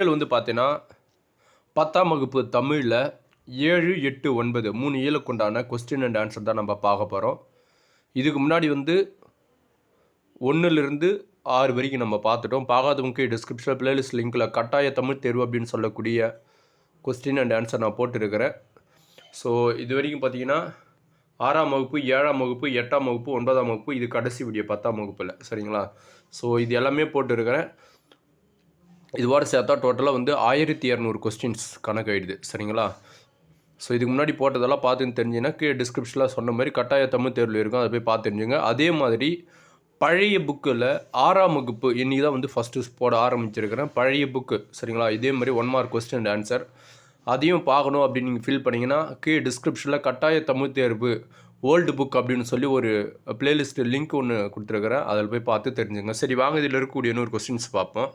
இயல் வந்து பார்த்தீங்கன்னா பத்தாம் வகுப்பு தமிழில் ஏழு எட்டு ஒன்பது மூணு இயலுக்கு உண்டான கொஸ்டின் அண்ட் ஆன்சர் தான் நம்ம பார்க்க போகிறோம் இதுக்கு முன்னாடி வந்து ஒன்றுலேருந்து ஆறு வரைக்கும் நம்ம பார்த்துட்டோம். பார்க்காதவங்க டிஸ்கிரிப்ஷனில் பிளேலிஸ்ட் லிங்க்கில் கட்டாய தமிழ் தேர்வு அப்படின்னு சொல்லக்கூடிய கொஸ்டின் அண்ட் ஆன்சர் நான் போட்டிருக்கிறேன். ஸோ இது வரைக்கும் பார்த்தீங்கன்னா ஆறாம் வகுப்பு ஏழாம் வகுப்பு எட்டாம் வகுப்பு ஒன்பதாம் வகுப்பு இது கடைசி வீடியோ பத்தாம் வகுப்பில். சரிங்களா? ஸோ இது எல்லாமே போட்டிருக்கிறேன். இதுவோட சேர்த்தா டோட்டலாக வந்து ஆயிரத்தி இரநூறு கொஸ்டின்ஸ் கணக்காயிடுது. சரிங்களா? ஸோ இதுக்கு முன்னாடி போட்டதெல்லாம் பார்த்துன்னு தெரிஞ்சுன்னா கீழே டிஸ்கிரிப்ஷனில் சொன்ன மாதிரி கட்டாய தமிழ் தேர்வில் இருக்கும். அதை போய் பார்த்து தெரிஞ்சுங்க. அதே மாதிரி பழைய புக்கில் ஆறாம் வகுப்பு இன்றைக்கி தான் வந்து ஃபஸ்ட்டு போட ஆரம்பிச்சிருக்கிறேன். பழைய புக்கு சரிங்களா? இதே மாதிரி one mark question and answer அதையும் பார்க்கணும் அப்படின்னு நீங்கள் ஃபீல் பண்ணிங்கன்னா கீழே டிஸ்கிரிப்ஷனில் கட்டாய தமிழ் தேர்வு ஓல்டு புக் அப்படின்னு சொல்லி ஒரு பிளேலிஸ்ட்டு லிங்க் ஒன்று கொடுத்துருக்குறேன். அதில் போய் பார்த்து தெரிஞ்சுங்க. சரி வாங்க இதில் இருக்கக்கூடிய இன்னொரு கொஸ்டின்ஸ் பார்ப்போம்.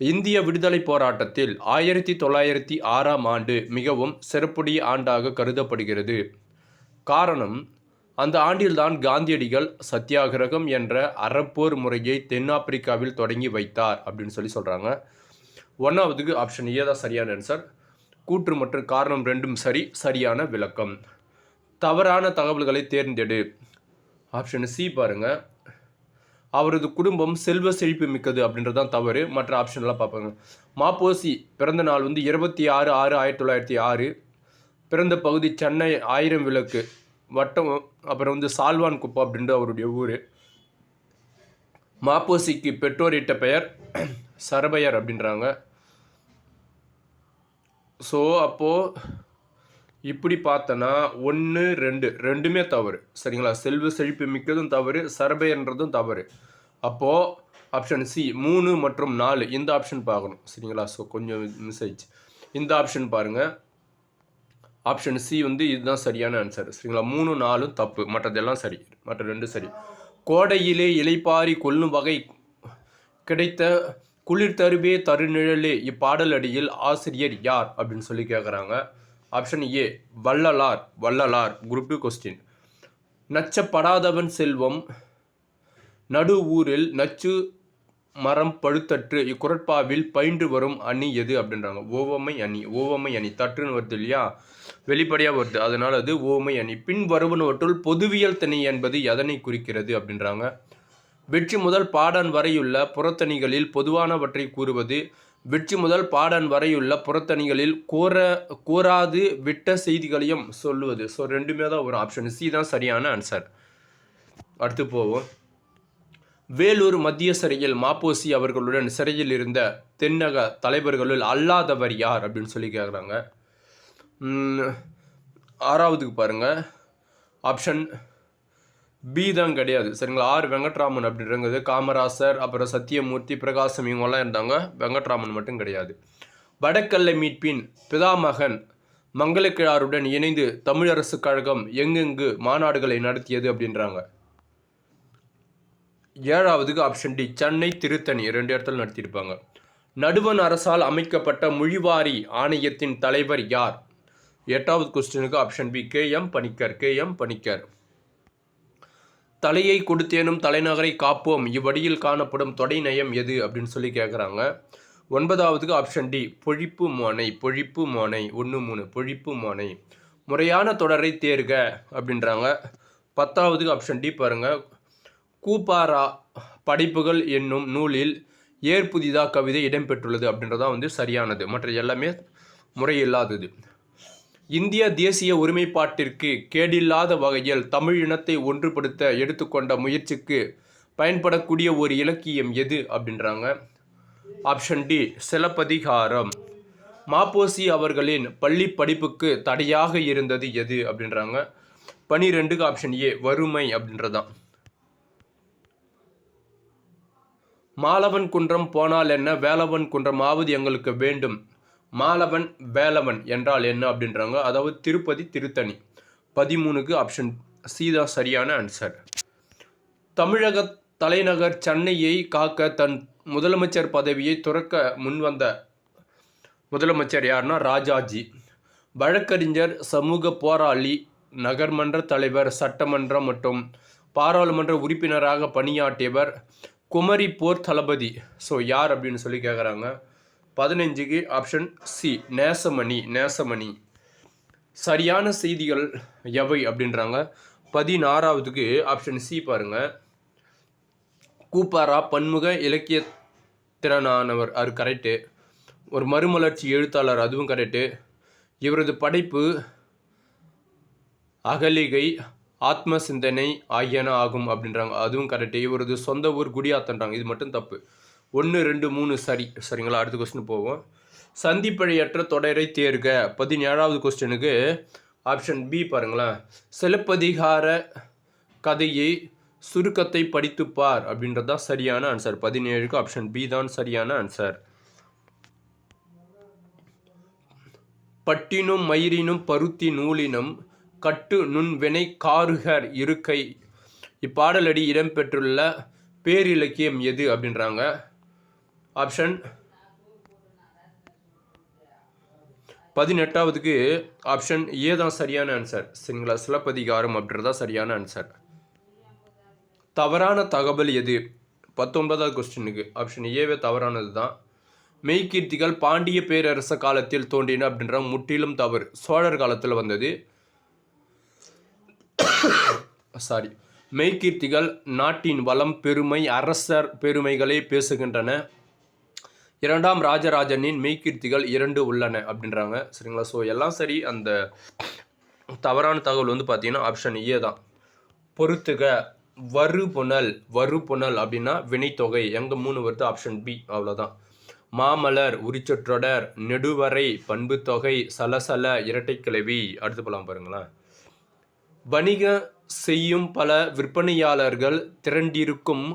இந்திய விடுதலை போராட்டத்தில் ஆயிரத்தி தொள்ளாயிரத்தி ஆறாம் ஆண்டு மிகவும் சிறப்புடைய ஆண்டாக கருதப்படுகிறது. காரணம் அந்த ஆண்டில்தான் காந்தியடிகள் சத்தியாகிரகம் என்ற அறப்போர் முறையை தென்னாப்பிரிக்காவில் தொடங்கி வைத்தார் அப்படின்னு சொல்லி சொல்கிறாங்க ஒன்றாவதுக்கு ஆப்ஷன் ஏ தான் சரியான ஆன்சர் கூற்று மற்றும் காரணம் ரெண்டும் சரி சரியான விளக்கம். தவறான தகவல்களை தேர்ந்தெடு. ஆப்ஷன் சி பாருங்கள் அவரது குடும்பம் செல்வ செழிப்பு மிக்கது அப்படின்றது தான் தவறு. மற்ற ஆப்ஷன்லாம் பார்ப்பாங்க. மாப்போசி பிறந்த நாள் வந்து இருபத்தி ஆறு ஆறு ஆயிரத்தி தொள்ளாயிரத்தி ஆறு. பிறந்த பகுதி சென்னை ஆயிரம் விளக்கு. வட்டம் அப்புறம் வந்து சால்வான் குப்பம் அப்படின்றது அவருடைய ஊர். மாப்போசிக்கு பெற்றோரிட்ட பெயர் சரபையர் அப்படின்றாங்க. ஸோ அப்போது இப்படி பார்த்தனா ஒன்று ரெண்டு. ரெண்டுமே தவறு. சரிங்களா? செல்வ செழிப்பு மிக்கதும் தவறு சரபைன்றதும் தவறு. அப்போது ஆப்ஷன் சி மூணு மற்றும் நாலு. இந்த ஆப்ஷன் பார்க்கணும். சரிங்களா? ஸோ கொஞ்சம் மிஸ் ஆயிடுச்சு. இந்த ஆப்ஷன் பாருங்கள் ஆப்ஷன் சி வந்து இதுதான் சரியான ஆன்சர் சரிங்களா? மூணு நாலும் தப்பு. மற்றதெல்லாம் சரி. மற்ற ரெண்டும் சரி. கோடையிலே இலைப்பாரி கொல்லும் வகை கிடைத்த குளிர் தருவே தருநிழலே. இப்பாடல் அடியில் ஆசிரியர் யார்? அப்படின்னு சொல்லி கேட்குறாங்க option A Vallalar Vallalar group two question நச்சப்படாதவன் செல்வம் நடு ஊரில் நச்சு மரம் பழுத்தற்று இக்குரட்பாவில் பயின்று வரும் அணி எது அப்படின்றாங்க. ஓவமை அணி ஓவமை அணி தற்றுன்னு வருது இல்லையா? வெளிப்படையாக வருது. அதனால் அது ஓவமை அணி. பின் வருவனவற்றுள் பொதுவியல் தனி என்பது எதனை குறிக்கிறது அப்படின்றாங்க. வெற்றி முதல் பாடன் வரையுள்ள புறத்தணிகளில் பொதுவானவற்றை கூறுவது வெற்றி முதல் பாடன் வரையுள்ள புறத்தணிகளில் கூற கூறாது விட்ட செய்திகளையும் சொல்லுவது. ஸோ ரெண்டுமே தான் ஒரு ஆப்ஷன் சி தான் சரியான ஆன்சர் அடுத்து போவோம். வேலூர் மத்திய சிறையில் மாப்போசி அவர்களுடன் சிறையில் இருந்த தென்னக தலைவர்களுள் அல்லாதவர் யார் அப்படின்னு சொல்லி கேட்குறாங்க ஆறாவதுக்கு பாருங்கள் ஆப்ஷன் பி தான் கிடையாது. சரிங்களா? ஆர் வெங்கட்ராமன் அப்படின்றது காமராசர் அப்புறம் சத்தியமூர்த்தி பிரகாசம் இவங்கெல்லாம் இருந்தாங்க. வெங்கட்ராமன் மட்டும் கிடையாது. வடக்கல்லை மீட்பின் பிதாமகன் மங்களக்கிழாருடன் இணைந்து தமிழரசு கழகம் எங்கெங்கு மாநாடுகளை நடத்தியது அப்படின்றாங்க. ஏழாவதுக்கு ஆப்ஷன் டி சென்னை திருத்தணி ரெண்டு இடத்துல நடத்தியிருப்பாங்க. நடுவன் அரசால் அமைக்கப்பட்ட மொழிவாரி ஆணையத்தின் தலைவர் யார்? எட்டாவது கொஸ்டினுக்கு option B K M Panikkar K M Panikkar. தலையை கொடுத்தேனும் தலைநகரை காப்போம். இவ்வடியில் காணப்படும் தொடை நயம் எது? அப்படின்னு சொல்லி கேட்குறாங்க ஒன்பதாவதுக்கு ஆப்ஷன் டி பொழிப்பு மோனை பொழிப்பு மோனை ஒன்று மூணு பொழிப்பு மோனை. முறையான தொடரை தேர்க அப்படின்றாங்க. பத்தாவதுக்கு ஆப்ஷன் டி பாருங்கள் கூப்பாரா படைப்புகள் என்னும் நூலில் ஏற்புதிதா கவிதை இடம்பெற்றுள்ளது அப்படின்றதான் வந்து சரியானது. மற்ற எல்லாமே முறையில்லாதது. இந்திய தேசிய ஒருமைப்பாட்டிற்கு கேடில்லாத வகையில் தமிழ் இனத்தை ஒன்றுபடுத்த எடுத்துக்கொண்ட முயற்சிக்கு பயன்படக்கூடிய ஒரு இலக்கியம் எது அப்படின்றாங்க? Option D Silappatikaram. மாப்போசி அவர்களின் பள்ளி படிப்புக்கு தடையாக இருந்தது எது அப்படின்றாங்க? பனிரெண்டுக்கு ஆப்ஷன் ஏ வறுமை அப்படின்றதான். மாலவன் குன்றம் போனால் என்ன? வேலவன் குன்றம் ஆவது எங்களுக்கு வேண்டும். மாலவன் வேலவன் என்றால் என்ன அப்படின்றாங்க? அதாவது திருப்பதி திருத்தணி. பதிமூணுக்கு ஆப்ஷன் சீதா சரியான ஆன்சர் தமிழக தலைநகர் சென்னையை காக்க தன் முதலமைச்சர் பதவியை துறக்க முன்வந்த முதலமைச்சர் யாருன்னா ராஜாஜி. வழக்கறிஞர் சமூக போராளி நகர்மன்ற தலைவர் சட்டமன்றம் மற்றும் பாராளுமன்ற உறுப்பினராக பணியாற்றியவர் குமரி போர் தளபதி. ஸோ யார் அப்படின்னு சொல்லி கேட்குறாங்க பதினஞ்சுக்கு ஆப்ஷன் சி நேசமணி நேசமணி. சரியான செய்திகள் எவை அப்படின்றாங்க. பதினாறாவதுக்கு ஆப்ஷன் சி பாருங்கள் கூப்பாரா பன்முக இலக்கிய திறனானவர் அது கரெக்டு ஒரு மறுமலர்ச்சி எழுத்தாளர் அதுவும் கரெக்டு இவரது படைப்பு அகலிகை ஆத்ம சிந்தனை ஆகியன ஆகும் அப்படின்றாங்க. அதுவும் கரெக்டு இவரது சொந்த ஊர் குடியாத்தன்றாங்க. இது மட்டும் தப்பு. ஒன்று ரெண்டு மூணு சரி. சரிங்களா அடுத்த கொஸ்டின் போவோம். சந்திப்பழையற்ற தொடரை தேர்க. பதினேழாவது கொஸ்டினுக்கு ஆப்ஷன் பி பாருங்களேன். சிலப்பதிகார கதையை சுருக்கத்தை படித்துப்பார் அப்படின்றது தான் சரியான ஆன்சர் பதினேழுக்கு ஆப்ஷன் பி தான் சரியான ஆன்சர் பட்டினும் மயிரினும் பருத்தி நூலினும் கட்டு நுண்வினை காருகர் இருக்கை. இப்பாடலடி இடம்பெற்றுள்ள பேரிலக்கியம் எது அப்படின்றாங்க. ஆப்ஷன். பதினெட்டாவதுக்கு ஆப்ஷன் ஏ தான் சரியான ஆன்சர் சரிங்களா? சிலப்பதிகாரம் அப்படின்றதா சரியான ஆன்சர் தவறான தகவல் எது? பத்தொன்பதாவது கொஸ்டினுக்கு ஆப்ஷன் ஏவே தவறானது தான். மெய்கீர்த்திகள் பாண்டிய பேரரச காலத்தில் தோன்றின அப்படின்ற முற்றிலும் தவறு. சோழர் காலத்தில் வந்தது. சாரி மெய்கீர்த்திகள் நாட்டின் வளம் பெருமை அரசர் பெருமைகளை பேசுகின்றன. இரண்டாம் ராஜராஜனின் மெய்கீர்த்திகள் இரண்டு உள்ளன அப்படின்றாங்க. சரிங்களா? ஸோ எல்லாம் சரி அந்த தவறான தகவல் வந்து பார்த்தீங்கன்னா ஆப்ஷன் ஏ தான். பொறுத்துக வறுபுணல் வறுபுணல் அப்படின்னா வினைத்தொகை. எங்கே மூணு வருது? ஆப்ஷன் பி அவ்வளோதான் மாமலர் உரிச்சொற்றொடர் நெடுவரை பண்புத்தொகை சலசல இரட்டைக்கிழவி. அடுத்து போகலாம் பாருங்களேன். வணிக செய்யும் பல விற்பனையாளர்கள் திரண்டிருக்கும்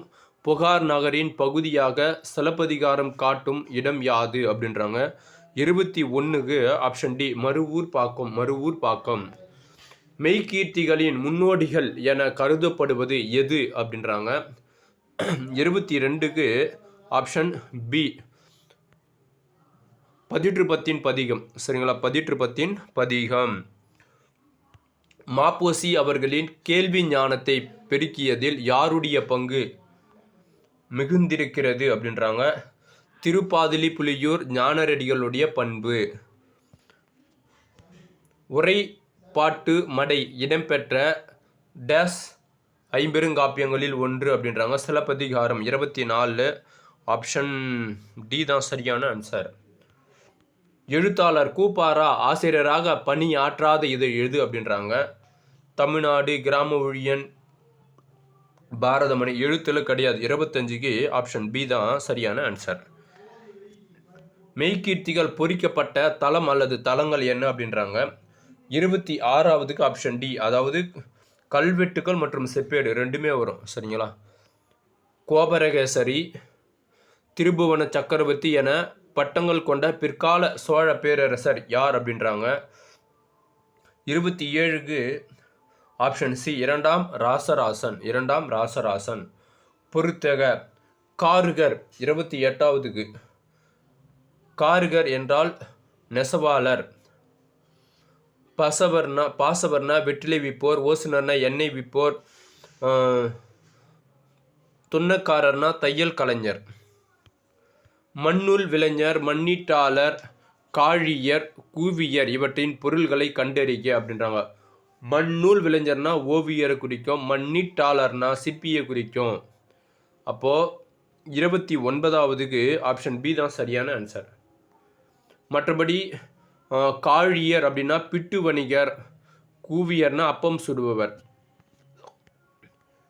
புகார் நகரின் பகுதியாக சிலப்பதிகாரம் காட்டும் இடம் யாது அப்படின்றாங்க. இருபத்தி ஒன்றுக்கு ஆப்ஷன் டி மறுவூர் பாக்கம் மறுவூர் பாக்கம். மெய்கீர்த்திகளின் முன்னோடிகள் என கருதப்படுவது எது அப்படின்றாங்க. இருபத்தி ரெண்டுக்கு ஆப்ஷன் பி பதிற்றுப்பத்தின் பதிகம். சரிங்களா? பதிற்றுப்பத்தின் பதிகம். மாப்போசி அவர்களின் கேள்வி ஞானத்தை பெருக்கியதில் யாருடைய பங்கு? மிகுந்திருக்கிறது அப்படின்றாங்க. திருப்பாதிலி புலியூர் ஞானரடிகளுடைய பண்பு. உரை பாட்டு மடை இடம்பெற்ற டேஸ் ஐம்பெருங்காப்பியங்களில் ஒன்று அப்படின்றாங்க. சிலப்பதிகாரம் இருபத்தி நாலு ஆப்ஷன் டி தான் சரியான ஆன்சர். எழுத்தாளர் கூப்பாரா ஆசிரியராக பணி ஆற்றாத இது எழுது அப்படின்றாங்க. தமிழ்நாடு கிராம ஊழியன் பாரதமணி எழுத்துல கிடையாது. இருபத்தஞ்சுக்கு ஆப்ஷன் பி தான் சரியான ஆன்சர் மெய்கீர்த்திகள் பொறிக்கப்பட்ட தளம் அல்லது தளங்கள் என்ன அப்படின்றாங்க? இருபத்தி ஆறாவதுக்கு ஆப்ஷன் டி அதாவது கல்வெட்டுக்கள் மற்றும் செப்பேடு ரெண்டுமே வரும். சரிங்களா? கோபரகேசரி திருபுவன சக்கரவர்த்தி என பட்டங்கள் கொண்ட பிற்கால சோழ பேரரசர் யார் அப்படின்றாங்க? இருபத்தி ஏழுக்கு ஆப்ஷன் சி இரண்டாம் ராசராசன் இரண்டாம் ராசராசன். பொருத்தக காருகர் இருபத்தி எட்டாவதுக்கு. காருகர் என்றால் நெசவாளர். பசவர்னா பாசவர்னா வெற்றிலை விற்போர் ஓசுனர்னா எண்ணெய் விற்போர் துண்ணக்காரர்னா தையல் கலைஞர். மண்ணுள் விளைஞர் மண்ணீட்டாளர் காழியர் கூவியர் இவற்றின் பொருள்களை கண்டறிக அப்படின்றாங்க. மண்ணூல் விளைஞர்னா ஓவியரை குறிக்கும் மண்ணிட்டாளர்னா சிற்பியை குறிக்கும். அப்போது இருபத்தி ஒன்பதாவதுக்கு ஆப்ஷன் பி தான் சரியான ஆன்சர் மற்றபடி காழியர் அப்படின்னா பிட்டு வணிகர் கூவியர்னா அப்பம் சுடுபவர்.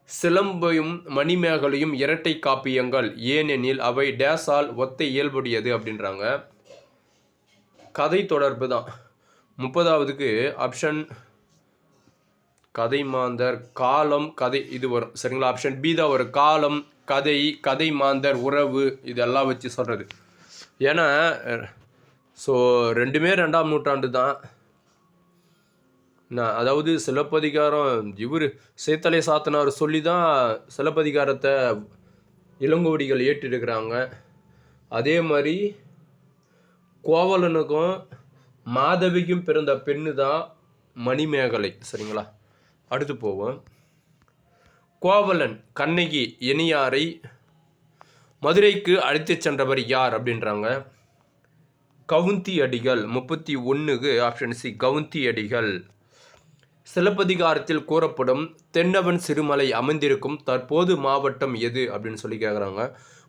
சிலம்பையும் மணிமேகலையும் இரட்டை காப்பியங்கள் ஏனெனில் அவை டேஸால் ஒத்த இயல்புடையது அப்படின்றாங்க. கதை தொடர்பு தான். முப்பதாவதுக்கு ஆப்ஷன் கதை மாந்தர் காலம் கதை இது வரும் சரிங்களா? ஆப்ஷன் பி தான் வரும் காலம் கதை கதை மாந்தர் உறவு இதெல்லாம் வச்சு சொல்கிறது ஏன்னா ஸோ ரெண்டுமே ரெண்டாம் நூற்றாண்டு தான். நான் அதாவது சிலப்பதிகாரம் இவர் சேத்தலை சாத்தனார் சொல்லி தான் சிலப்பதிகாரத்தை இளங்கோடிகள் ஏற்றிருக்கிறாங்க. அதே மாதிரி கோவலனுக்கும் மாதவிக்கும் பிறந்த பெண்ணு தான் மணிமேகலை சரிங்களா? அடுத்து போவோம். கோவலன் கண்ணகி எனியாரை மதுரைக்கு அழைத்துச் சென்றவர் யார் அப்படின்றாங்க. கவுந்தி அடிகள் முப்பத்தி ஒன்றுக்கு ஆப்ஷன் சி கவுந்தி அடிகள் சிலப்பதிகாரத்தில் கூறப்படும் தென்னவன் சிறுமலை அமைந்திருக்கும் தற்போது மாவட்டம் எது? அப்படின்னு சொல்லி கேட்குறாங்க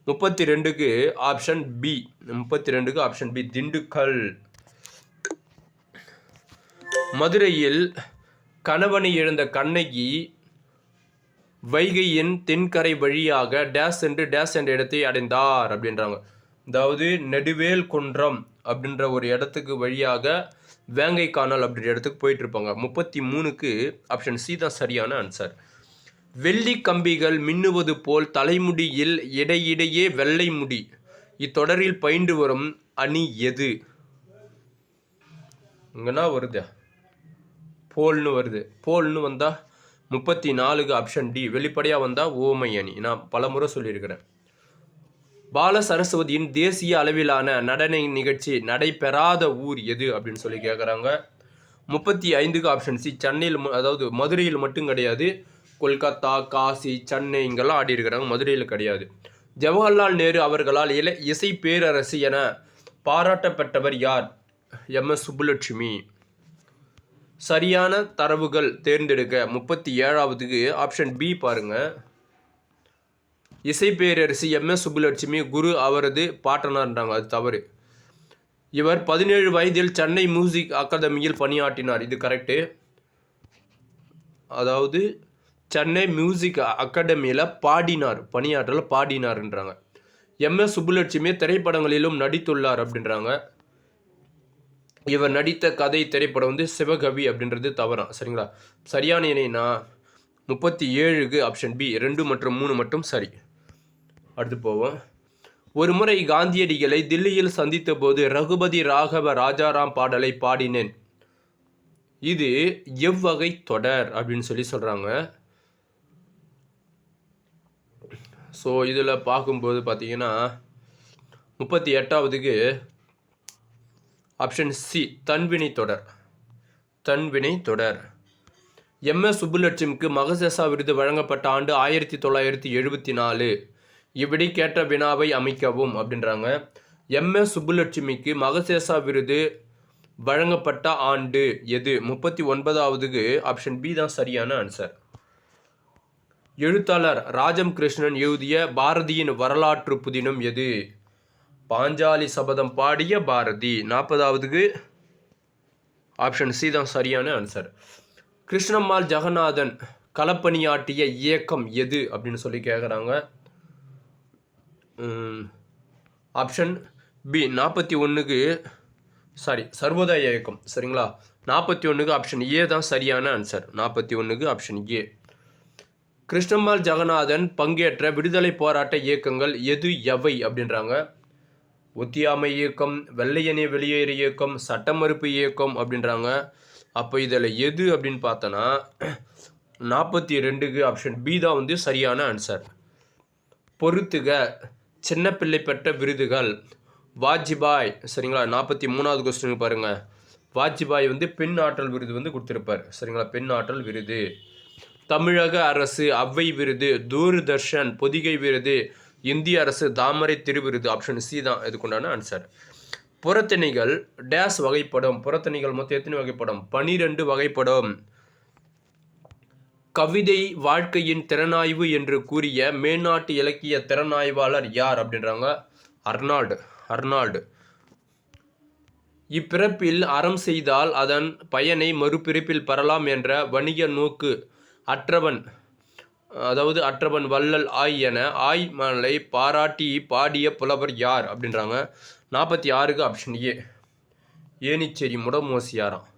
முப்பத்தி ரெண்டுக்கு ஆப்ஷன் பி முப்பத்தி ரெண்டுக்கு ஆப்ஷன் பி திண்டுக்கல். மதுரையில் கணவனை இழந்த கண்ணகி வைகையின் தென்கரை வழியாக டேஸ் என்று டேஸ் என்ற இடத்தை அடைந்தார் அப்படின்றாங்க. அதாவது நெடுவேல் குன்றம் அப்படின்ற ஒரு இடத்துக்கு வழியாக வேங்கை காணல் அப்படின்ற இடத்துக்கு போயிட்டு இருப்பாங்க முப்பத்தி மூணுக்கு ஆப்ஷன் சி தான் சரியான ஆன்சர் வெள்ளி கம்பிகள் மின்னுவது போல் தலைமுடியில் இடையிடையே வெள்ளை முடி. இத்தொடரில் பயின்று வரும் அணி எது? இங்கன்னா வருது. போல்னு வருது. போல்னு வந்தால் முப்பத்தி நாலுக்கு ஆப்ஷன் டி வெளிப்படையாக வந்தால் ஓமை அணி நான் பலமுறை சொல்லியிருக்கிறேன். பால சரஸ்வதியின் தேசிய அளவிலான நடன நிகழ்ச்சி நடைபெறாத ஊர் எது அப்படின்னு சொல்லி கேட்குறாங்க முப்பத்தி ஐந்துக்கு ஆப்ஷன் சி சென்னையில் அதாவது மதுரையில் மட்டும் கிடையாது. கொல்கத்தா காசி சென்னை இங்கெல்லாம் ஆடி இருக்கிறாங்க மதுரையில் கிடையாது. ஜவஹர்லால் நேரு அவர்களால் இல இசை பேரரசு என பாராட்டப்பட்டவர் யார்? எம். எஸ். சுப்புலட்சுமி. சரியான தரவுகள் தேர்ந்தெடுக்க முப்பத்தி ஏழாவதுக்கு ஆப்ஷன் பி பாருங்க. இசைப்பேரரசி எம் எஸ் சுப்புலட்சுமி குரு அவரது பாட்டனார்ன்றாங்க அது தவறு. இவர் பதினேழு வயதில் சென்னை மியூசிக் அகாதமியில் பணியாற்றினார் இது கரெக்டு அதாவது சென்னை மியூசிக் அகாடமியில் பாடினார் பணியாற்றல பாடினார்ன்றாங்க. எம் எஸ் சுப்புலட்சுமி திரைப்படங்களிலும் நடித்துள்ளார் அப்படின்றாங்க. இவர் நடித்த கதை திரைப்படம் வந்து சிவகவி அப்படின்றது தவறாம் சரிங்களா? சரியான இணைனா முப்பத்தி ஏழுக்கு ஆப்ஷன் பி ரெண்டு மற்றும் மூணு மட்டும் சரி. அடுத்து போவோம். ஒரு முறை காந்தியடிகளை தில்லியில் சந்தித்த போது ரகுபதி ராகவ ராஜாராம் பாடலை பாடினேன். இது எவ்வகை தொடர் அப்படின்னு சொல்லி சொல்கிறாங்க ஸோ இதில் பார்க்கும்போது பார்த்தீங்கன்னா முப்பத்தி எட்டாவதுக்கு ஆப்ஷன் சி தன்வினை தொடர் தன்வினை தொடர் எம் எஸ் சுப்புலட்சுமிக்கு மகசேசா விருது வழங்கப்பட்ட ஆண்டு ஆயிரத்தி தொள்ளாயிரத்தி எழுபத்தி நாலு. இப்படி கேட்ட வினாவை அமைக்கவும் அப்படின்றாங்க. எம் எஸ் சுப்புலட்சுமிக்கு மகசேசா விருது வழங்கப்பட்ட ஆண்டு எது? முப்பத்தி ஒன்பதாவதுக்கு ஆப்ஷன் பி தான் சரியான ஆன்சர் எழுத்தாளர் ராஜம் கிருஷ்ணன் எழுதிய பாரதியின் வரலாற்று புதினம் எது? பாஞ்சாலி சபதம் பாடிய பாரதி. நாற்பதாவதுக்கு ஆப்ஷன் சி தான் சரியான ஆன்சர் கிருஷ்ணம்மாள் ஜெகநாதன் களப்பணியாட்டிய இயக்கம் எது அப்படின்னு சொல்லி கேட்குறாங்க ஆப்ஷன் பி நாற்பத்தி ஒன்றுக்கு சாரி சர்வோதய இயக்கம் சரிங்களா? நாற்பத்தி ஒன்றுக்கு ஆப்ஷன் ஏ தான் சரியான ஆன்சர் நாற்பத்தி ஒன்றுக்கு ஆப்ஷன் ஏ கிருஷ்ணம்மாள் ஜெகநாதன் பங்கேற்ற விடுதலை போராட்ட இயக்கங்கள் எது எவை அப்படின்றாங்க. ஒத்தியாமை இயக்கம் வெள்ளையனே வெளியேறு இயக்கம் சட்ட மறுப்பு இயக்கம் அப்படின்றாங்க. அப்போ இதில் எது அப்படின்னு பார்த்தோன்னா நாற்பத்தி ரெண்டுக்கு ஆப்ஷன் பி தான் வந்து சரியான ஆன்சர் பொறுத்துக சின்ன பிள்ளை பெற்ற விருதுகள். வாஜ்பாய் சரிங்களா? நாற்பத்தி மூணாவது கொஸ்டின் பாருங்கள் வாஜ்பாய் வந்து பெண் ஆற்றல் விருது வந்து கொடுத்துருப்பார். சரிங்களா? பெண் ஆற்றல் விருது. தமிழக அரசு அவ்வை விருது தூர்தர்ஷன் பொதிகை விருது இந்திய அரசு தாமரை திருவிருது ஆப்ஷன் சி தான். இதுக்குண்டான ஆன்சர் புறத்தணிகள் டேஸ் வகைப்படும். புறத்தணிகள் மொத்தம் எத்தனை வகைப்படும்? பனிரெண்டு வகைப்படும். கவிதை வாழ்க்கையின் திறனாய்வு என்று கூறிய மேநாட்டு இலக்கிய திறனாய்வாளர் யார் அப்படின்றாங்க? அர்னால்டு. அர்னால்டு. இப்பிறப்பில் அறம் செய்தால் அதன் பயனை மறுபிறப்பில் பெறலாம் என்ற வணிக நோக்கு அற்றவன் அதாவது அற்றவன் வள்ளல் ஆய் என ஆய் மலை பாராட்டி பாடிய புலவர் யார் அப்படின்றாங்க. நாற்பத்தி ஆறுக்கு ஆப்ஷன் ஏ ஏனிச்சேரி முடமோசியாராம்.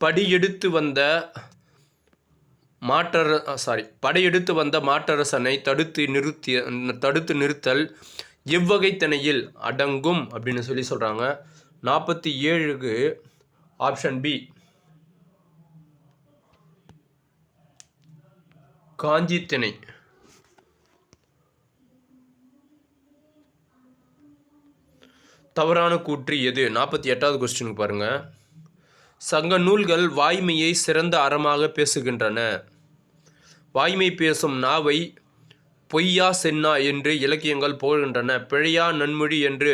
படியெடுத்து வந்த மாற்றர சாரி படையெடுத்து வந்த மாற்றரசனை தடுத்து நிறுத்திய தடுத்து நிறுத்தல் எவ்வகைத்தனையில் அடங்கும் அப்படின்னு சொல்லி சொல்கிறாங்க நாற்பத்தி ஏழுக்கு ஆப்ஷன் பி காஞ்சி திணை தவறான கூற்று எது? நாற்பத்தி எட்டாவது கொஸ்டினுக்கு பாருங்கள் சங்க நூல்கள் வாய்மையை சிறந்த அறமாக பேசுகின்றன. வாய்மை பேசும் நாவை பொய்யா சென்னா என்று இலக்கியங்கள் புகழ்கின்றன பிழையா நன்மொழி என்று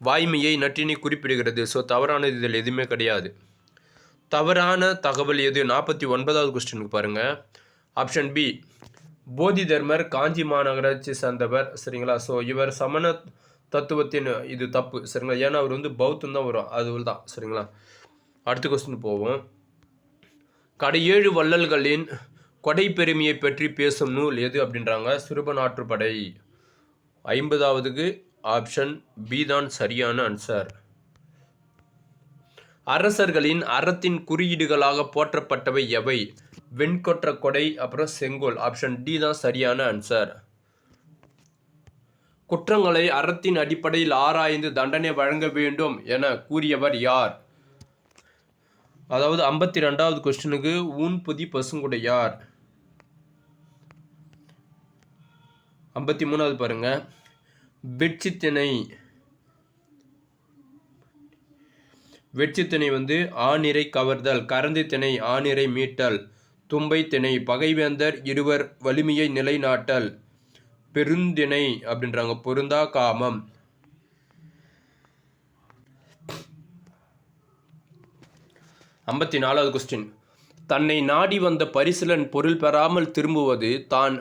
வாய்மையை நற்றினை குறிப்பிடுகிறது. ஸோ தவறானது இதில் எதுவுமே கிடையாது. தவறான தகவல் எது? நாற்பத்தி ஒன்பதாவது கொஸ்டினுக்கு பாருங்கள் ஆப்ஷன் பி போதி தர்மர் காஞ்சி மாநகராட்சி சேர்ந்தவர். சரிங்களா? ஸோ இவர் சமண தத்துவத்தின் இது தப்பு. சரிங்களா? ஏன்னா அவர் வந்து பௌத்தம் தான் வரும். அது தான் சரிங்களா? அடுத்த கொஸ்டின் போவோம். கடையேழு வள்ளல்களின் கொடை பெருமையை பற்றி பேசும் நூல் எது அப்படின்றாங்க? சிறுபநாற்றுப்படை ஐம்பதாவதுக்கு ஆப்ஷன் பி தான் சரியான ஆன்சர் அரசர்களின் அறத்தின் குறியீடுகளாக போற்றப்பட்டவை எவை? வெண்கொற்ற கொடை அப்புறம் செங்கோல். ஆப்ஷன் டி தான் சரியான ஆன்சர் குற்றங்களை அறத்தின் அடிப்படையில் ஆராய்ந்து தண்டனை வழங்க வேண்டும் என கூறியவர் யார்? அதாவது ஐம்பத்தி ரெண்டாவது கொஸ்டினுக்கு ஊன்புதி பசுங்குடையார். ஐம்பத்தி மூணாவது பாருங்க. வெட்சித்திணை. வெட்சித்திணை வந்து ஆணிரை கவர்தல் கரந்தி திணை ஆணிரை மீட்டல் தும்பை திணை பகைவேந்தர் இருவர் வலிமையை நிலைநாட்டல் பெருந்திணை அப்படின்றாங்க பொருந்தா காமம். ஐம்பத்தி நாலாவது கொஸ்டின் தன்னை நாடி வந்த பரிசிலன் பொருள் பெறாமல் திரும்புவது தான்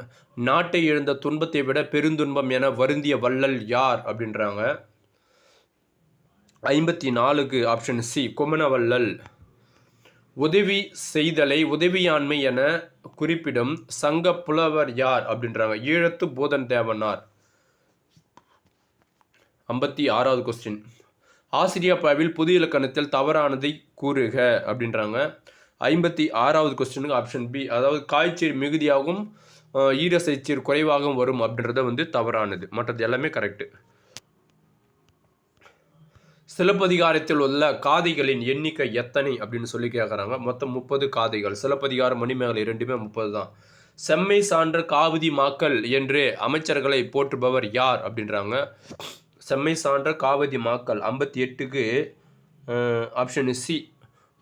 நாட்டை இழந்த துன்பத்தை விட பெருந்துன்பம் என வருந்திய வள்ளல் யார் அப்படின்றாங்க. ஐம்பத்தி நாலுக்கு ஆப்ஷன் சி குமணவள்ளல். உதவி செய்தலை உதவியாண்மை என குறிப்பிடும் சங்க புலவர் யார் அப்படின்றாங்க. ஈழத்து போதன் தேவனார். ஐம்பத்தி ஆறாவது கொஸ்டின் ஆசிரியப்பாவில் புது இலக்கணத்தில் தவறானதை கூறுக அப்படின்றாங்க. ஐம்பத்தி ஆறாவது கொஸ்டினுக்கு ஆப்ஷன் பி அதாவது காய்ச்சீர் மிகுதியாகவும் அஹ், ஈரசைச்சீர் குறைவாகவும் வரும் அப்படின்றத வந்து தவறானது. மற்றது எல்லாமே கரெக்டு சிலப்பதிகாரத்தில் உள்ள காதைகளின் எண்ணிக்கை எத்தனை அப்படின்னு சொல்லி கேட்குறாங்க மொத்தம் முப்பது காதைகள். சிலப்பதிகாரம் மணிமேகலை ரெண்டுமே முப்பது தான். செம்மை சான்ற காவிதி மாக்கள் என்று அமைச்சர்களை போற்றுபவர் யார் அப்படின்றாங்க. செம்மை சான்ற காவதி மாக்கள் ஐம்பத்தி எட்டுக்கு ஆப்ஷன் சி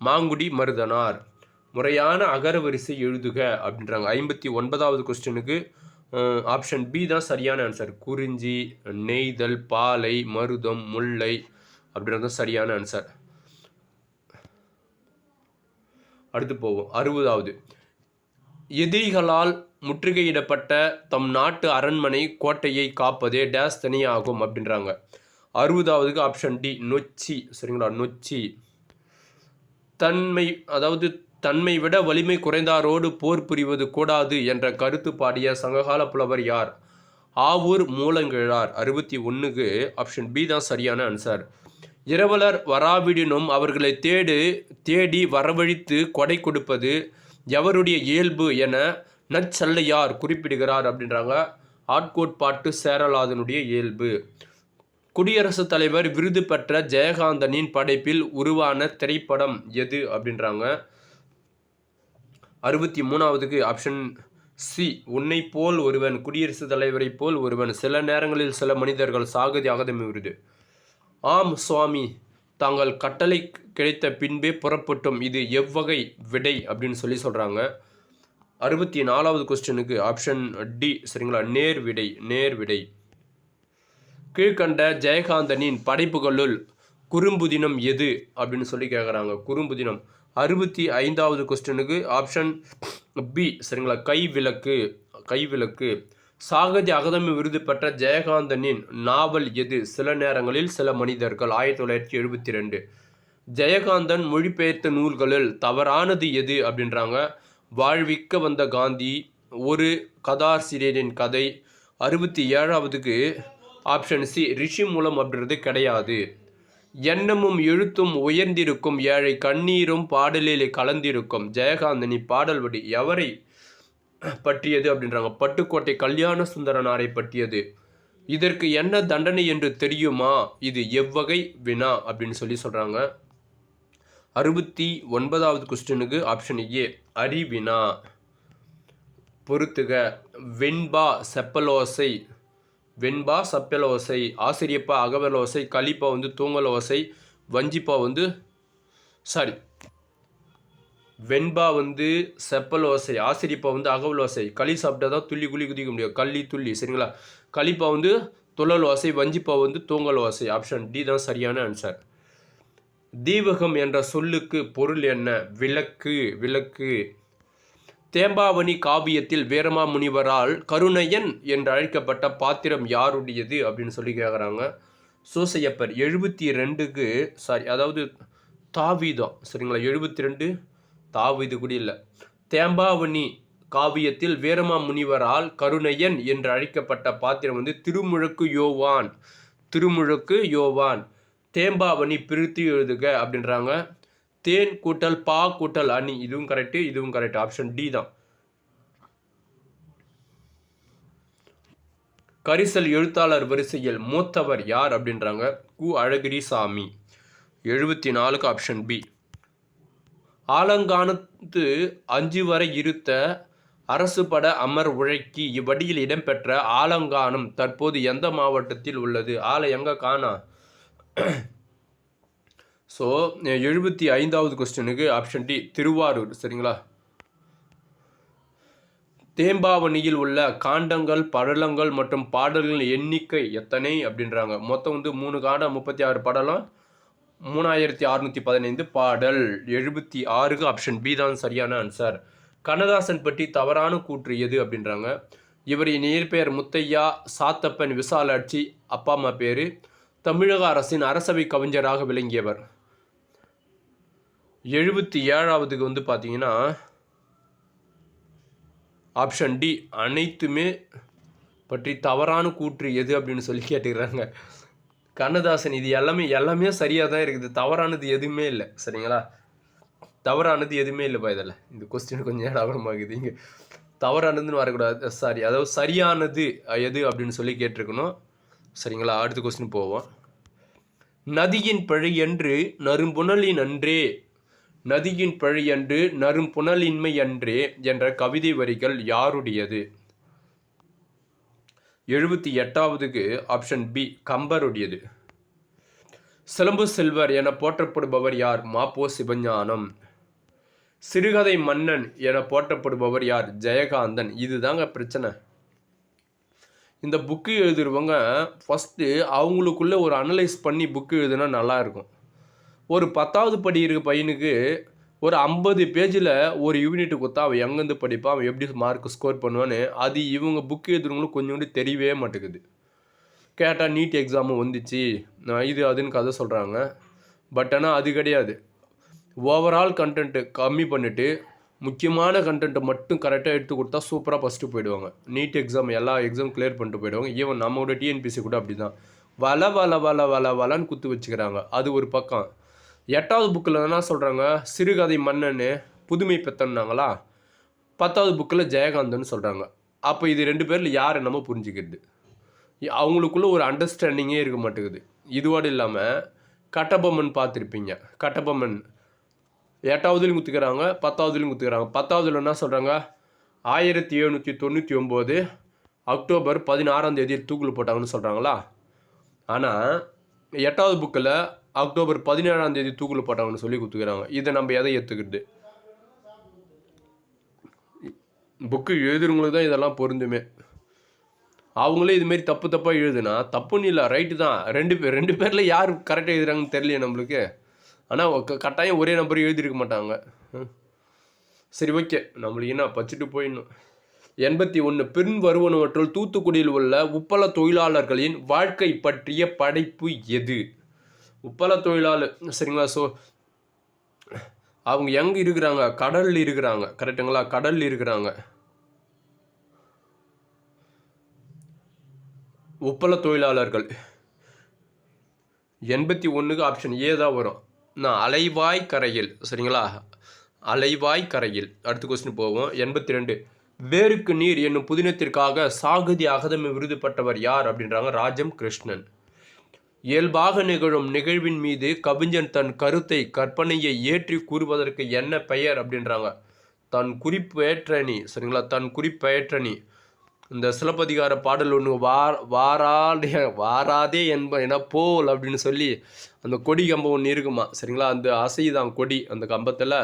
மாங்குடி மருதனார். முறையான அகரவரிசை எழுதுக அப்படின்றாங்க. ஐம்பத்தி ஒன்பதாவது கொஸ்டினுக்கு ஆப்ஷன் பி தான் சரியான ஆன்சர் குறிஞ்சி நெய்தல் பாலை மருதம் முல்லை அப்படின்றது சரியான ஆன்சர் அடுத்து போவோம். அறுபதாவது. எதிரிகளால் முற்றுகையிடப்பட்ட தம் நாட்டு அரண்மனை கோட்டையை காப்பதே டேஸ் தனியாகும் அப்படின்றாங்க. அறுபதாவதுக்கு ஆப்ஷன் டி நொச்சி. சரிங்களா? நொச்சி. தன்மை அதாவது தன்மை விட வலிமை குறைந்தாரோடு போர் புரிவது கூடாது என்ற கருத்து பாடிய சங்ககால புலவர் யார்? ஆவூர் மூலங்கிழார். அறுபத்தி ஒன்றுக்கு ஆப்ஷன் பி தான் சரியான ஆன்சர் இரவலர் வராவிடினும் அவர்களை தேடு தேடி வரவழைத்து கொடை கொடுப்பது எவருடைய இயல்பு என நற்சல்லையார் குறிப்பிடுகிறார் அப்படின்றாங்க. ஆட்கோட்பாட்டு சேரலாதனுடைய இயல்பு. குடியரசுத் தலைவர் விருது பெற்ற ஜெயகாந்தனின் படைப்பில் உருவான திரைப்படம் எது அப்படின்றாங்க. அறுபத்தி மூணாவதுக்கு ஆப்ஷன் சி உன்னை போல் ஒருவன் குடியரசுத் தலைவரை போல் ஒருவன் சில நேரங்களில் சில மனிதர்கள் சாகதி அகதமி விருது ஆம் சுவாமி. தாங்கள் கட்டளை கிடைத்த பின்பே புறப்பட்டோம். இது எவ்வகை விடை அப்படின்னு சொல்லி சொல்கிறாங்க அறுபத்தி நாலாவது கொஸ்டினுக்கு ஆப்ஷன் டி சரிங்களா? நேர் விடை நேர் விடை. கீழ்கண்ட ஜெயகாந்தனின் படைப்புகளுள் குறும்புதினம் எது அப்படின்னு சொல்லி கேட்குறாங்க குறும்புதினம். அறுபத்தி ஐந்தாவது கொஸ்டினுக்கு ஆப்ஷன் பி சரிங்களா? கைவிளக்கு. கைவிளக்கு. சாகதி அகதமி விருது பெற்ற ஜெயகாந்தனின் நாவல் எது? சில நேரங்களில் சில மனிதர்கள். ஆயிரத்தி தொள்ளாயிரத்தி எழுபத்தி ரெண்டு. ஜெயகாந்தன் மொழிபெயர்த்த நூல்களில் தவறானது எது அப்படின்றாங்க. வாழ்விக்க வந்த காந்தி ஒரு கதாசிரியரின் கதை அறுபத்தி ஏழாவதுக்கு ஆப்ஷன் சி ரிஷி மூலம் அப்படின்றது கிடையாது. எண்ணமும் எழுத்தும் உயர்ந்திருக்கும். ஏழை கண்ணீரும் பாடலிலே கலந்திருக்கும். ஜெயகாந்தனி பாடல் வடி எவரை பற்றியது? அப்படின்றாங்க. பட்டுக்கோட்டை கல்யாண சுந்தரனாரை பற்றியது. இதற்கு என்ன தண்டனை என்று தெரியுமா? இது எவ்வகை வினா? அப்படின்னு சொல்லி சொல்கிறாங்க அறுபத்தி ஒன்பதாவது கொஸ்டினுக்கு ஆப்ஷன் ஏ அறிவினா பொறுத்துக. வெண்பா செப்பலோசை வெண்பா சப்பலோசை ஆசிரியப்பா அகவலோசை கலிப்பா வந்து தூங்கலோசை வஞ்சிப்பா வந்து சாரி வெண்பா வந்து செப்பல் ஓசை ஆசிரியப்பா வந்து அகவல் ஓசை களி சாப்பிட்டா தான் துள்ளி குழி குதிக்க முடியும். கள்ளி துள்ளி சரிங்களா? களிப்பா வந்து துள்ளல் ஓசை வஞ்சிப்பா வந்து தூங்கல் ஓசை ஆப்ஷன் டி தான் சரியான ஆன்சர் தீபகம் என்ற சொல்லுக்கு பொருள் என்ன? விளக்கு விளக்கு. தேம்பாவணி காவியத்தில் வீரமா முனிவரால் கருணையன் என்று அழைக்கப்பட்ட பாத்திரம் யாருடையது அப்படின்னு சொல்லி கேட்குறாங்க சோசையப்பர் எழுபத்தி ரெண்டுக்கு சாரி அதாவது தாவீதம் சரிங்களா? எழுபத்தி ரெண்டு தாவீது கூட இல்லை. தேம்பாவணி காவியத்தில் வீரமா முனிவரால் கருணையன் என்று அழைக்கப்பட்ட பாத்திரம் வந்து திருமுழுக்கு யோவான் திருமுழுக்கு யோவான். தேம்பாவணி பிரித்து எழுதுக அப்படின்றாங்க. தேன் கூட்டல் பா கூட்டல் அணி. இதுவும் கரெக்டு இதுவும் கரெக்ட் ஆப்ஷன் டி தான். கரிசல் எழுத்தாளர் வரிசையில் மூத்தவர் யார் அப்படின்றாங்க? கு. அழகிரி சாமி எழுபத்தி நாலுக்கு ஆப்ஷன் பி ஆலங்கானத்து அஞ்சு வரை இருத்த அரசு பட அமர் உழைக்கி இவ்வடியில் இடம்பெற்ற ஆலங்கானம் தற்போது எந்த மாவட்டத்தில் உள்ளது? ஆலை எங்க? காணா. ஸோ எழுபத்தி ஐந்தாவது கொஸ்டினுக்கு ஆப்ஷன் டி திருவாரூர் சரிங்களா? தேம்பாவணியில் உள்ள காண்டங்கள் படலங்கள் மற்றும் பாடல்களின் எண்ணிக்கை எத்தனை அப்படின்றாங்க. மொத்தம் வந்து மூணு காண்டம் முப்பத்தி ஆறு படலம். மூணாயிரத்தி அறுநூற்றி பதினைந்து பாடல். எழுபத்தி ஆறுக்கு ஆப்ஷன் பி தான் சரியான ஆன்சர் கண்ணதாசன் பற்றி தவறான கூற்று எது அப்படின்றாங்க. இவரின் இயற்பெயர் முத்தையா சாத்தப்பன் விசாலாட்சி அப்பா அம்மா பேர். தமிழக அரசின் அரசவை கவிஞராக விளங்கியவர். எழுபத்தி ஏழாவதுக்கு வந்து பார்த்தீங்கன்னா ஆப்ஷன் டி அனைத்துமே பற்றி தவறான கூற்று எது அப்படின்னு சொல்லி கேட்டுக்கிறாங்க. கண்ணதாசன் இது எல்லாமே எல்லாமே சரியாக தான் இருக்குது. தவறானது எதுவுமே இல்லை. சரிங்களா? தவறானது எதுவுமே இல்லைப்பா இதில். இந்த கொஸ்டின் கொஞ்சம் ஏடாபரமாகுது இங்கே தவறானதுன்னு வரக்கூடாது. சாரி அதாவது சரியானது எது அப்படின்னு சொல்லி கேட்டிருக்கணும். சரிங்களா? அடுத்த கொஸ்டின் போவோம். நதியின் பழி என்று நறும்புணலின் அன்றே நதியின் பழியன்று நறும் புனலின்மை அன்றே என்ற கவிதை வரிகள் யாருடையது? எழுபத்தி எட்டாவதுக்கு ஆப்ஷன் பி கம்பருடையது. சிலம்பு செல்வர் என போற்றப்படுபவர் யார்? மாப்போ சிவஞானம். சிறுகதை மன்னன் என போற்றப்படுபவர் யார்? ஜெயகாந்தன். இதுதாங்க பிரச்சனை. இந்த புக்கு எழுதுறவங்க ஃபஸ்ட்டு அவங்களுக்குள்ளே ஒரு அனலைஸ் பண்ணி புக்கு எழுதுனா நல்லாயிருக்கும் ஒரு பத்தாவது படி இருக்க பையனுக்கு ஒரு ஐம்பது பேஜில் ஒரு யூனிட் கொடுத்தா அவன் எங்கேருந்து படிப்பான் அவன் எப்படி மார்க் ஸ்கோர் பண்ணுவான்னு அது இவங்க புக் எழுதுறவங்களுக்கு கொஞ்சம் கூட தெரியவே மாட்டேங்குது. கேட்டால் நீட் எக்ஸாமும் வந்துச்சு. இது அதுன்னு கதை சொல்கிறாங்க பட் ஆனால் அது கிடையாது. ஓவரால் கண்டென்ட்டு கம்மி பண்ணிவிட்டு முக்கியமான கண்டென்ட்டை மட்டும் கரெக்டாக எடுத்து கொடுத்தா சூப்பராக ஃபஸ்ட்டு போயிடுவாங்க. நீட் எக்ஸாம் எல்லா எக்ஸாம் கிளியர் பண்ணிட்டு போயிடுவாங்க. ஈவன் நம்மளோட டிஎன்பிசி கூட அப்படி தான் வள வள வள வள வளன்னு குத்து வச்சுக்கிறாங்க. அது ஒரு பக்கம். எட்டாவது புக்கில் என்ன சொல்கிறாங்க சிறுகதை மன்னன்னு புதுமை பெத்தன்னாங்களா? பத்தாவது புக்கில் ஜெயகாந்தன் சொல்கிறாங்க அப்போ இது ரெண்டு பேரில் யார் என்னமோ புரிஞ்சுக்கிறது. அவங்களுக்குள்ள ஒரு அண்டர்ஸ்டாண்டிங்கே இருக்க மாட்டேங்குது. இதுவோடு இல்லாமல் கட்டபொம்மன் பார்த்துருப்பீங்க. கட்டபொம்மன் எட்டாவதுலையும் குத்துக்கிறாங்க பத்தாவதுலையும் குத்துக்கிறாங்க. பத்தாவதுல என்ன சொல்கிறாங்க ஆயிரத்தி எழுநூற்றி தொண்ணூற்றி ஒம்பது அக்டோபர் பதினாறாம் தேதி தூக்கில் போட்டாங்கன்னு சொல்கிறாங்களா ஆனால் எட்டாவது புக்கில் அக்டோபர் பதினேழாம் தேதி தூக்குல போட்டாங்கன்னு சொல்லி கொடுத்துக்கிறாங்க இதை நம்ம எதை ஏற்றுக்கிறது புக்கு எழுதுறவங்களுக்கு தான் இதெல்லாம் பொருந்துமே. அவங்களே இதுமாரி தப்பு தப்பாக எழுதுனா தப்புன்னு இல்லை ரைட்டு தான். ரெண்டு பேர் ரெண்டு பேரில் யார் கரெக்டாக எழுதுறாங்கன்னு தெரியலையே நம்மளுக்கு. ஆனால் கட்டாயம் ஒரே நம்பர் எழுதியிருக்க மாட்டாங்க. சரி ஓகே நம்மளுக்கு என்ன பச்சுட்டு போயிடணும். எண்பத்தி ஒன்று பெண் வருவனவற்றுள் தூத்துக்குடியில் உள்ள உப்பள தொழிலாளர்களின் வாழ்க்கை பற்றிய படைப்பு எது? உப்பள தொழிலாளர் சரிங்களா? ஸோ அவங்க எங்கே இருக்கிறாங்க? கடலில் இருக்கிறாங்க. கரெக்டுங்களா கடலில் இருக்கிறாங்க. உப்பள தொழிலாளர்கள். எண்பத்தி ஒன்றுக்கு ஆப்ஷன் ஏ தான் வரும். நான் அலைவாய் கரையில். சரிங்களா? அலைவாய் கரையில். அடுத்த கொஸ்டின் போவோம். எண்பத்தி ரெண்டு. வேருக்கு நீர் என்னும் புதினத்திற்காக சாகுதி அகதமி விருது பெற்றவர் யார்? அப்படின்றாங்க ராஜம் கிருஷ்ணன். இயல்பாக நிகழும் நிகழ்வின் மீது கவிஞன் தன் கருத்தை கற்பனையை ஏற்றி கூறுவதற்கு என்ன பெயர் அப்படின்றாங்க. தன் குறிப்பேற்றணி சரிங்களா? தன் குறிப்பேற்றணி இந்த சிலப்பதிகார பாடல் ஒன்று வார் வாராடே வாராதே என்ப என போல் அப்படின்னு சொல்லி அந்த கொடி கம்பம் ஒன்று இருக்குமா சரிங்களா? அந்த அசைதான் கொடி அந்த கம்பத்தில்.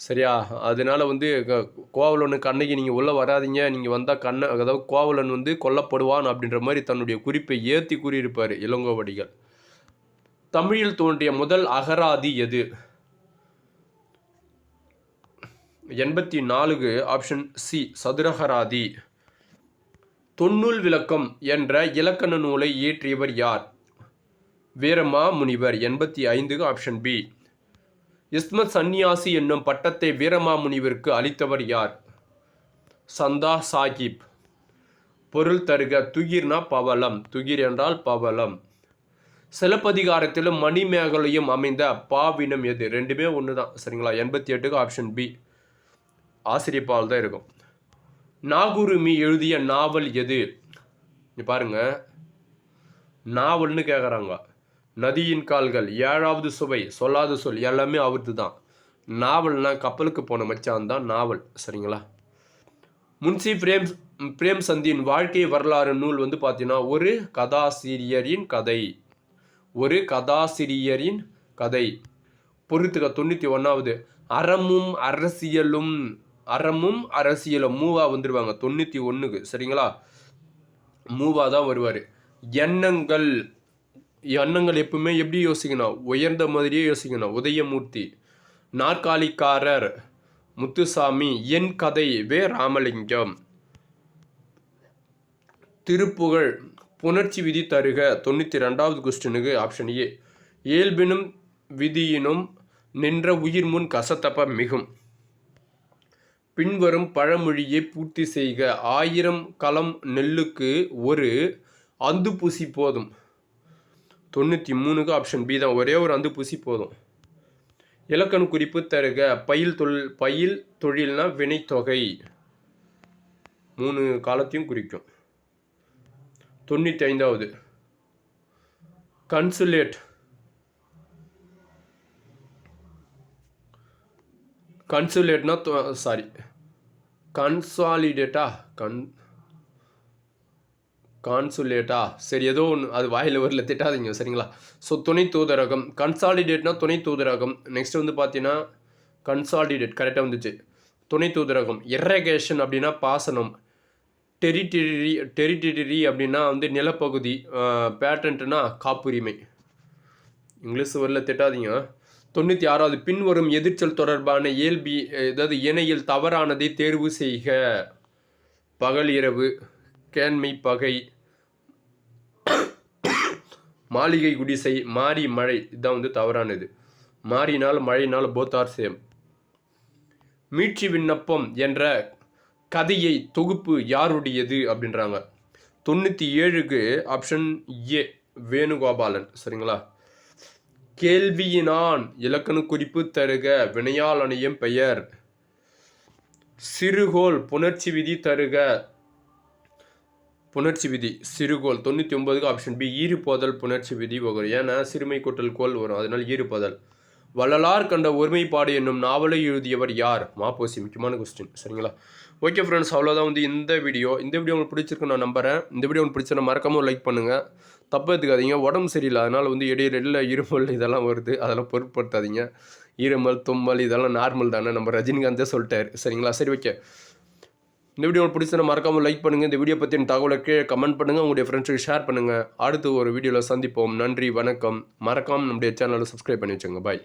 சரியா? அதனால வந்து க- கோவலனுக்கு அன்னைக்கு நீங்கள் உள்ளே வராதீங்க. நீங்கள் வந்தால் கண்ண அதாவது கோவலன் வந்து கொல்லப்படுவான் அப்படின்ற மாதிரி தன்னுடைய குறிப்பை ஏற்றி கூறியிருப்பார் இளங்கோவடிகள். தமிழில் தோன்றிய முதல் அகராதி எது? எண்பத்தி நாலுக்கு ஆப்ஷன் சி சதுரகராதி. தொன்னூல் விளக்கம் என்ற இலக்கண நூலை இயற்றியவர் யார்? வீரமா முனிவர் எண்பத்தி ஐந்துக்கு ஆப்ஷன் பி இஸ்மத் சந்நியாசி என்னும் பட்டத்தை வீரமாமுனிவிற்கு அளித்தவர் யார்? சந்தா சாஹிப் பொருள் தருக துகிர்னா பவளம். துகிர் என்றால் பவளம். சிலப்பதிகாரத்திலும் மணிமேகலையும் அமைந்த பாவினம் எது? ரெண்டுமே ஒன்று தான் சரிங்களா? எண்பத்தி எட்டுக்கு ஆப்ஷன் பி ஆசிரியப்பால் தான் இருக்கும். நாகுருமி எழுதிய நாவல் எது? பாருங்க. நாவல்னு கேட்குறாங்க நதியின் கால்கள் ஏழாவது சுவை சொல்லாத சொல் எல்லாமே அவர்து தான். நாவல்னா கப்பலுக்கு போன மச்சான் தான் நாவல் சரிங்களா? முன்சி பிரேம் பிரேம் சந்தியின் வாழ்க்கை வரலாறு நூல் வந்து பார்த்தீங்கன்னா ஒரு கதாசிரியரின் கதை. ஒரு கதாசிரியரின் கதை. பொறுத்துக்க தொண்ணூற்றி ஒன்றாவது அறமும் அரசியலும் அறமும் அரசியலும் மூவா வந்துடுவாங்க தொண்ணூற்றி ஒன்றுக்கு சரிங்களா? மூவா தான் வருவார். எண்ணங்கள். எண்ணங்கள் எப்பவுமே எப்படி யோசிக்கணும் உயர்ந்த மாதிரியே யோசிக்கணும். உதயமூர்த்தி நாற்காலிக்காரர் முத்துசாமி என் கதை வே ராமலிங்கம். திருப்புகழ் புணர்ச்சி விதி தருக தொண்ணூற்றி ரெண்டாவது கொஸ்டினுக்கு ஆப்ஷன் ஏ இயல்பினும் விதியினும் நின்ற உயிர் முன் கசத்தப்ப மிகும். பின்வரும் பழமொழியை பூர்த்தி செய்க ஆயிரம் களம் நெல்லுக்கு ஒரு அந்து பூசி போதும். தொண்ணூற்றி மூணுக்கு ஆப்ஷன் பி தான். ஒரே ஒரு அந்து பூசி போதும். இலக்கண குறிப்பு தருக. பயில் தொழில் பயில் தொழில்னா வினைத்தொகை. மூணு காலத்தையும் குறிக்கும். தொண்ணூற்றி ஐந்தாவது. கன்சுலேட் கன்சுலேட்னா சாரி கன்சாலிடேட்டா கன் கான்சுலேட்டா? சரி ஏதோ ஒன்று அது வாயில் வரல திட்டாதீங்க சரிங்களா? ஸோ துணை தூதரகம் கன்சாலிடேட்னா துணை தூதரகம். நெக்ஸ்ட் வந்து பார்த்தீங்கன்னா கன்சாலிடேட் கரெக்டாக வந்துச்சு. துணை தூதரகம் இர்ரகேஷன் அப்படின்னா பாசனம். டெரிட்டரி டெரிட்டரி அப்படின்னா வந்து நிலப்பகுதி பேட்டன்ட்னா காப்புரிமை. இங்கிலீஷ் வரல திட்டாதீங்க. தொண்ணூற்றி ஆறாவது பின்வரும் எதிர்ச்சல் தொடர்பான இயல்பி அதாவது இணையில் தவறானதை தேர்வு செய்க. பகல் இரவு கேண்மை பகை. மாளிகை குடிசை மாறி மழை இதுதான் வந்து தவறானது. மாறினால் மழைனால் போத் ஆர் சேம் மீட்சி விண்ணப்பம் என்ற கதையை தொகுப்பு யாருடையது அப்படின்றாங்க. தொண்ணூற்றி ஏழுக்கு ஆப்ஷன் ஏ வேணுகோபாலன் சரிங்களா? கேள்வியினான் இலக்கண குறிப்பு தருக வினையாளனையும் பெயர். சிறுகோள் புணர்ச்சி விதி தருக புணர்ச்சி விதி சிறுகோல் தொண்ணூற்றி ஒன்பதுக்கு ஆப்ஷன் பி ஈறுபோதல் புணர்ச்சி விதி வரும் ஏன்னா சிறுமை கூட்டல் கோல் வரும். அதனால் ஈறுபோதல். வள்ளலார் கண்ட ஒருமைப்பாடு என்னும் நாவலை எழுதியவர் யார்? மாப்போசி முக்கியமான கொஸ்டின் சரிங்களா? ஓகே ஃப்ரெண்ட்ஸ் அவ்வளோதான் வந்து இந்த வீடியோ இந்த வீடியோ உங்களுக்கு பிடிச்சிருக்கு நான் நம்புகிறேன் இந்த வீடியோ உங்களுக்கு பிடிச்சா மறக்காம லைக் பண்ணுங்கள் தப்பு எடுத்துக்காதீங்க. உடம்பு சரியில்லை. அதனால் வந்து இடையில இருமல் இதெல்லாம் வருது. அதெல்லாம் பொருட்படுத்தாதீங்க. இருமல் தும்மல் இதெல்லாம் நார்மல் தானே. நம்ம ரஜினிகாந்தே சொல்லிட்டாரு. சரிங்களா? சரி ஓகே இந்த வீடியோ பிடிச்சதை மறக்காமல் லைக் பண்ணுங்கள் இந்த வீடியோ பற்றின தகவலுக்கு கமெண்ட் பண்ணுங்கள் உங்களுடைய ஃப்ரெண்ட்ஸுக்கு ஷேர் பண்ணுங்கள் அடுத்து ஒரு வீடியோவில் சந்திப்போம். நன்றி வணக்கம். மறக்காமல் நம்முடைய சேனலை சப்ஸ்கிரைப் பண்ணி வச்சுங்க பாய்